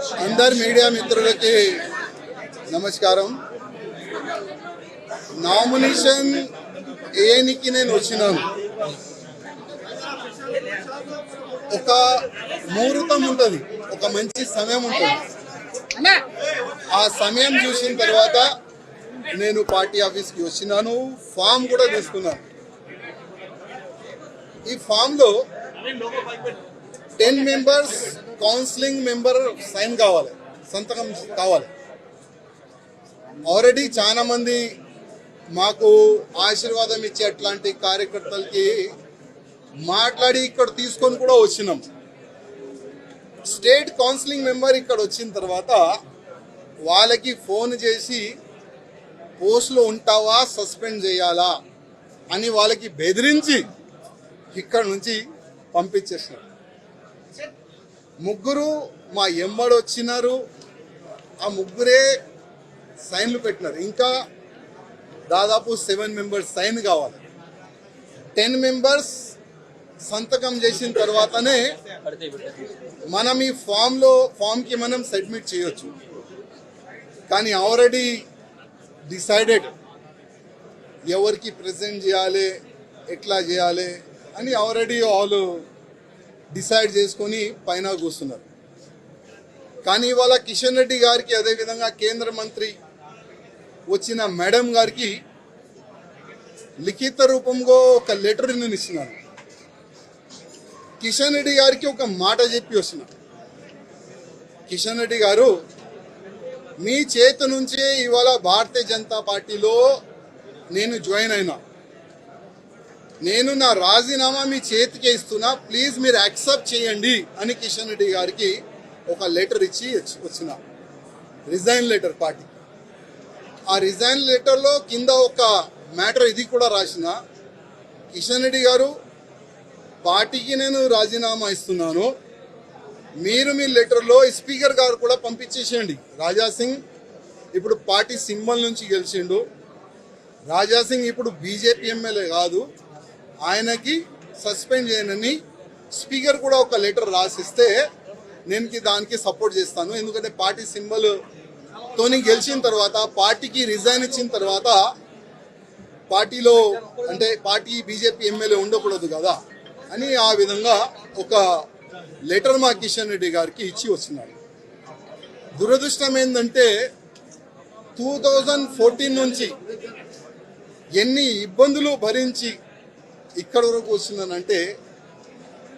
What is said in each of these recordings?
అందరు మీడియా మిత్రులకి నమస్కారం. నామినేషన్ ఏనికి నేను వచ్చినాను? ఒక ముహూర్తం ఉంటుంది ఒక మంచి సమయం ఉంటుంది. ఆ సమయం చూసిన తర్వాత నేను పార్టీ ఆఫీస్కి వచ్చినాను ఫామ్ కూడా తీసుకున్నాను. ఈ ఫామ్లో ten members counselling member sign కావాలి సంతకం కావాలి. ఆల్రెడీ చాలా మంది మాకు ఆశీర్వాదం ఇచ్చే అట్లాంటి కార్యకర్తలకి మాట్లాడి ఇక్కడ తీసుకొని కూడా వచ్చినాం. స్టేట్ కౌన్సిలింగ్ మెంబర్ ఇక్కడ వచ్చిన తర్వాత వాళ్ళకి ఫోన్ చేసి పోస్ట్లో ఉంటావా సస్పెండ్ చేయాలా అని వాళ్ళకి బెదిరించి ఇక్కడ నుంచి పంపించేసినారు ముగ్గురు మా ఎంబడి వచ్చినారు. ఆ ముగ్గురే సైన్లు పెట్టినారు. ఇంకా దాదాపు సెవెన్ మెంబర్స్ సైన్ కావాలి. టెన్ మెంబర్స్ సంతకం చేసిన తర్వాతనే మనం ఈ ఫామ్లో ఫామ్కి మనం సబ్మిట్ చేయొచ్చు. కానీ ఆల్రెడీ డిసైడెడ్ ఎవరికి ప్రజెంట్ చేయాలి ఎట్లా చేయాలి అని ఆల్రెడీ వాళ్ళు డిసైడ్ చేసుకొని పైన కూస్తున్నారు. కానీ ఇవాళ కిషన్ రెడ్డి గారికి అదేవిధంగా కేంద్ర మంత్రి వచ్చిన మేడం గారికి లిఖిత రూపంలో ఒక లెటర్ నేను ఇస్తున్నాను కిషన్ రెడ్డి గారికి ఒక మాట చెప్పి వస్తున్నా. కిషన్ రెడ్డి గారు మీ చేతి నుంచే ఇవాళ భారతీయ జనతా పార్టీలో నేను జాయిన్ అయినా. నేను నా రాజీనామా మీ చేతికి ఇస్తున్నా ప్లీజ్ మీరు యాక్సెప్ట్ చేయండి అని కిషన్ రెడ్డి గారికి ఒక లెటర్ ఇచ్చి వచ్చిన. Resign letter party. ఆ రిజైన్ లెటర్లో కింద ఒక మ్యాటర్ ఇది కూడా రాసిన. కిషన్ రెడ్డి గారు పార్టీకి నేను రాజీనామా ఇస్తున్నాను. మీరు మీ లెటర్లో స్పీకర్ గారు కూడా పంపించేసేయండి. రాజా సింగ్ ఇప్పుడు పార్టీ సింబల్ నుంచి గెలిచిండు. రాజా సింగ్ ఇప్పుడు బీజేపీ ఎమ్మెల్యే కాదు. ఆయనకి సస్పెండ్ చేయనని స్పీకర్ కూడా ఒక లెటర్ రాసిస్తే నేను దానికి సపోర్ట్ చేస్తాను. ఎందుకంటే పార్టీ సింబల్ తోని గెలిచిన తర్వాత పార్టీకి రిజైన్ ఇచ్చిన తర్వాత పార్టీలో అంటే పార్టీ బీజేపీ ఎమ్మెల్యే ఉండకూడదు కదా అని ఆ విధంగా ఒక లెటర్ మా కిషన్ రెడ్డి గారికి ఇచ్చి వచ్చినాడు. దురదృష్టం ఏంటంటే టూ థౌజండ్ ఫోర్టీన్ నుంచి ఎన్ని ఇబ్బందులు భరించి ఇక్కడ వరకు వచ్చిందనంటే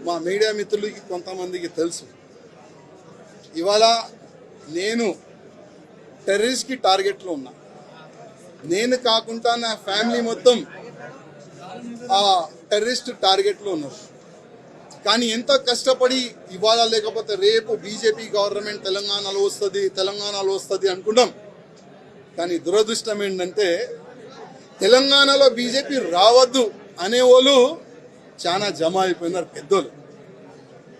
మా మీడియా మిత్రులకి కొంతమందికి తెలుసు. ఇవాళ నేను టెర్రరిస్ట్కి టార్గెట్లో ఉన్నా. నేను కాకుండా నా ఫ్యామిలీ మొత్తం ఆ టెర్రరిస్ట్ టార్గెట్లో ఉన్నారు. కానీ ఎంతో కష్టపడి ఇవాళ లేకపోతే రేపు బీజేపీ గవర్నమెంట్ తెలంగాణలో వస్తుంది తెలంగాణలో వస్తుంది అనుకుంటాం కానీ దురదృష్టం ఏంటంటే తెలంగాణలో బీజేపీ రావద్దు అనేవాళ్ళు చాలా జమ అయిపోయినారు పెద్దోళ్ళు.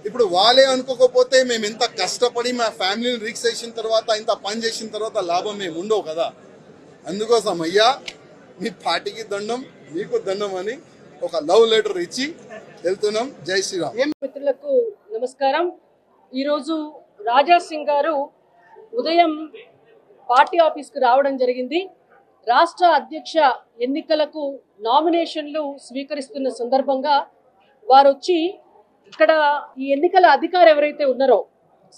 ఇప్పుడు వాళ్ళే అనుకోకపోతే మేము ఎంత కష్టపడి మా ఫ్యామిలీని రిక్స్ చేసిన తర్వాత ఇంత పని చేసిన తర్వాత లాభం మేము ఉండవు కదా. అందుకోసం అయ్యా మీ పార్టీకి దండం మీకు దండం అని ఒక లవ్ లెటర్ ఇచ్చి వెళ్తున్నాం. జై శ్రీరామ్. మిత్రులకు నమస్కారం. ఈరోజు రాజా సింగ్ గారు ఉదయం పార్టీ ఆఫీస్కి రావడం జరిగింది. రాష్ట్ర అధ్యక్ష ఎన్నికలకు నామినేషన్లు స్వీకరిస్తున్న సందర్భంగా వారు వచ్చి ఇక్కడ ఈ ఎన్నికల అధికారి ఎవరైతే ఉన్నారో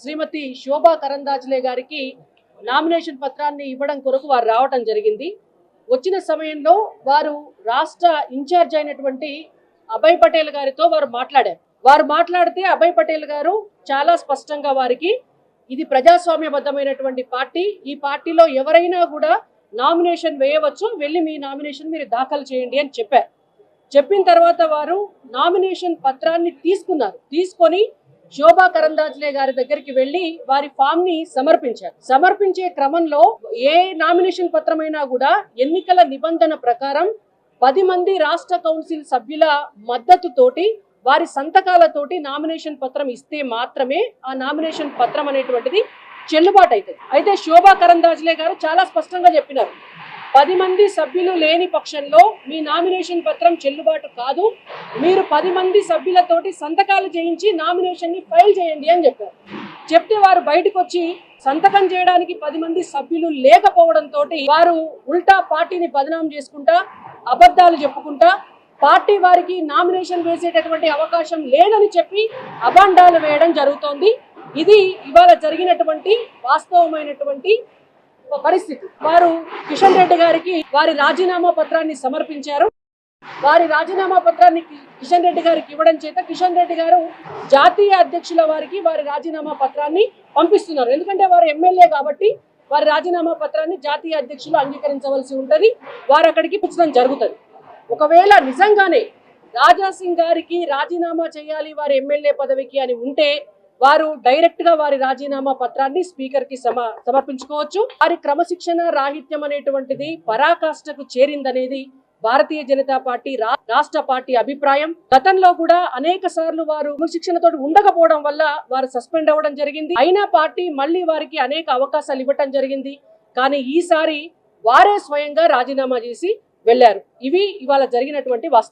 శ్రీమతి శోభా కరందాజ్లే గారికి నామినేషన్ పత్రాన్ని ఇవ్వడం కొరకు వారు రావటం జరిగింది. వచ్చిన సమయంలో వారు రాష్ట్ర ఇన్ఛార్జ్ అయినటువంటి అభయ్ పటేల్ గారితో వారు మాట్లాడారు. వారు మాట్లాడితే అభయ్ పటేల్ గారు చాలా స్పష్టంగా వారికి ఇది ప్రజాస్వామ్యబద్ధమైనటువంటి పార్టీ. ఈ పార్టీలో ఎవరైనా కూడా నామినేషన్ వేయవచ్చు వెళ్ళి మీ నామినేషన్ మీరు దాఖలు చేయండి అని చెప్పారు. చెప్పిన తర్వాత వారు నామినేషన్ పత్రాన్ని తీసుకున్నారు. తీసుకొని శోభా కరందాజ్లే గారి దగ్గరికి వెళ్ళి వారి ఫామ్ని సమర్పించారు. సమర్పించే క్రమంలో ఏ నామినేషన్ పత్రమైనా కూడా ఎన్నికల నిబంధన ప్రకారం పది మంది రాష్ట్ర కౌన్సిల్ సభ్యుల మద్దతుతోటి వారి సంతకాలతోటి నామినేషన్ పత్రం ఇస్తే మాత్రమే ఆ నామినేషన్ పత్రం అనేటువంటిది చెల్లుబాటు అవుతుంది. అయితే శోభా కరందాజ్లే గారు చాలా స్పష్టంగా చెప్పినారు. పది మంది సభ్యులు లేని పక్షంలో మీ నామినేషన్ పత్రం చెల్లుబాటు కాదు. మీరు పది మంది సభ్యులతోటి సంతకాలు చేయించి నామినేషన్ని ఫైల్ చేయండి అని చెప్పారు. చెప్తే వారు బయటకు వచ్చి సంతకం చేయడానికి పది మంది సభ్యులు లేకపోవడంతో వారు ఉల్టా పార్టీని బదనాం చేసుకుంటా అబద్ధాలు చెప్పుకుంటా పార్టీ వారికి నామినేషన్ వేసేటటువంటి అవకాశం లేదని చెప్పి అభాండాలు వేయడం జరుగుతోంది. ఇది ఇవాళ జరిగినటువంటి వాస్తవమైనటువంటి పరిస్థితి. వారు కిషన్ రెడ్డి గారికి వారి రాజీనామా పత్రాన్ని సమర్పించారు. వారి రాజీనామా పత్రాన్ని కిషన్ రెడ్డి గారికి ఇవ్వడం చేత కిషన్ రెడ్డి గారు జాతీయ అధ్యక్షుల వారికి వారి రాజీనామా పత్రాన్ని పంపిస్తున్నారు. ఎందుకంటే వారు ఎమ్మెల్యే కాబట్టి వారి రాజీనామా పత్రాన్ని జాతీయ అధ్యక్షులు అంగీకరించవలసి ఉంటుంది. వారు అక్కడికి పిచ్చడం జరుగుతుంది. ఒకవేళ నిజంగానే రాజాసింగ్ గారికి రాజీనామా చేయాలి వారి ఎమ్మెల్యే పదవికి అని ఉంటే వారు డైరెక్ట్గా వారి రాజీనామా పత్రాన్ని స్పీకర్కి సమ సమర్పించుకోవచ్చు. వారి క్రమశిక్షణ రాహిత్యం అనేటువంటిది పరాకాష్ఠకు చేరిందనేది భారతీయ జనతా పార్టీ రా- రాష్ట్ర పార్టీ అభిప్రాయం. గతంలో కూడా అనేక సార్లు వారు క్రమశిక్షణతో ఉండకపోవడం వల్ల వారు సస్పెండ్ అవ్వడం జరిగింది. అయినా పార్టీ మళ్ళీ వారికి అనేక అవకాశాలు ఇవ్వటం జరిగింది. కానీ ఈసారి వారే స్వయంగా రాజీనామా చేసి వెళ్ళారు ఇవి ఇవాళ జరిగినటువంటి వాస్తవం.